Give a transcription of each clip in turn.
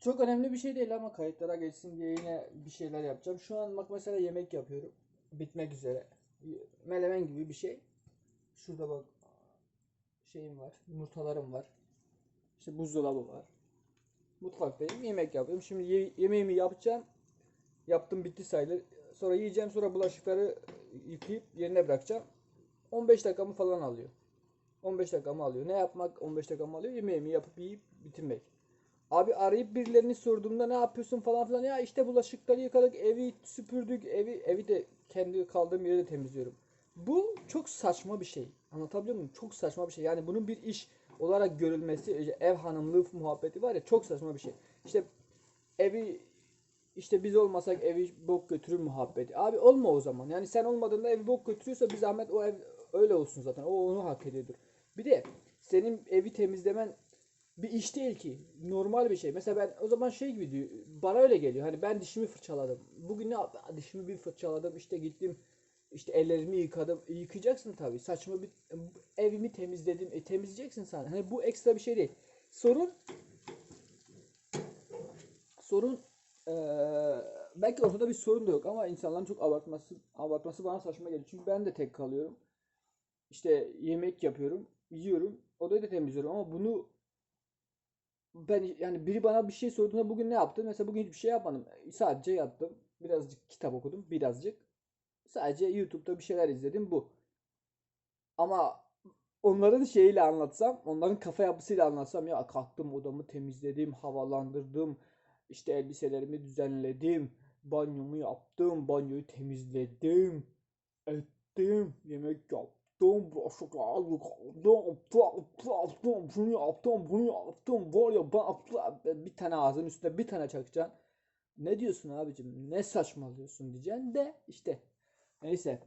Çok önemli bir şey değil ama kayıtlara geçsin diye yine bir şeyler yapacağım. Şu an bak mesela yemek yapıyorum. Bitmek üzere. Melemen gibi bir şey. Şurada bak şeyim var. Yumurtalarım var. İşte buzdolabı var. Mutfaktayım. Yemek yapıyorum. Şimdi ye- yemeğimi yapacağım. Yaptım bitti sayılır. Sonra yiyeceğim. Sonra bulaşıkları yıkayıp yerine bırakacağım. 15 dakikamı falan alıyor. 15 dakikamı alıyor. Ne yapmak 15 dakikamı alıyor? Yemeğimi yapıp yiyip bitirmek. Abi arayıp birilerini sorduğumda ne yapıyorsun falan filan. Ya işte bulaşıkları yıkadık, evi süpürdük, evi evi de kendi kaldığım yeri de temizliyorum. Bu çok saçma bir şey. Anlatabiliyor muyum? Çok saçma bir şey. Yani bunun bir iş olarak görülmesi, işte ev hanımlığı muhabbeti var ya çok saçma bir şey. İşte evi işte biz olmasak evi bok götürür muhabbeti. Abi olma o zaman. Yani sen olmadığında evi bok götürüyorsa bir zahmet o ev öyle olsun zaten. O onu hak ediyordur. Bir de senin evi temizlemen bir iş değil ki. Normal bir şey. Mesela ben o zaman şey gibi diyor. Bana öyle geliyor. Hani ben dişimi fırçaladım. Bugün ne yaptım? Dişimi bir fırçaladım. işte gittim. işte ellerimi yıkadım. E, Yıkayacaksın tabii. Saçımı bir evimi temizledim. E temizleyeceksin sen. Hani bu ekstra bir şey değil. Sorun sorun eee, belki ortada bir sorun da yok ama insanların çok abartması abartması bana saçma geliyor. Çünkü ben de tek kalıyorum. İşte yemek yapıyorum, yiyorum, odayı da temizliyorum ama bunu ben yani biri bana bir şey sorduğunda bugün ne yaptın? Mesela bugün hiçbir şey yapmadım. Sadece yattım. Birazcık kitap okudum. Birazcık. Sadece YouTube'da bir şeyler izledim bu. Ama onların şeyiyle anlatsam, onların kafa yapısıyla anlatsam ya kalktım odamı temizledim, havalandırdım, işte elbiselerimi düzenledim, banyomu yaptım, banyoyu temizledim, ettim, yemek yaptım, bulaşıkları yıkadım, yaptım, şunu yaptım, bunu yaptım, var ya ben bir tane ağzının üstüne bir tane çakacaksın. Ne diyorsun abicim? Ne saçmalıyorsun diyeceksin de işte. Neyse.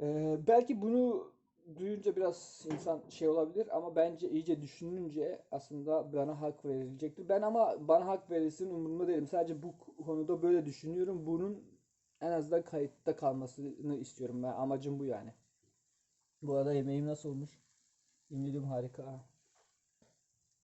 Ee, belki bunu duyunca biraz insan şey olabilir ama bence iyice düşününce aslında bana hak verilecektir. Ben ama bana hak verilsin umurumda değilim. Sadece bu konuda böyle düşünüyorum. Bunun en azından kayıtta kalmasını istiyorum ben. Amacım bu yani. Bu arada yemeğim nasıl olmuş? Yemin harika. ha.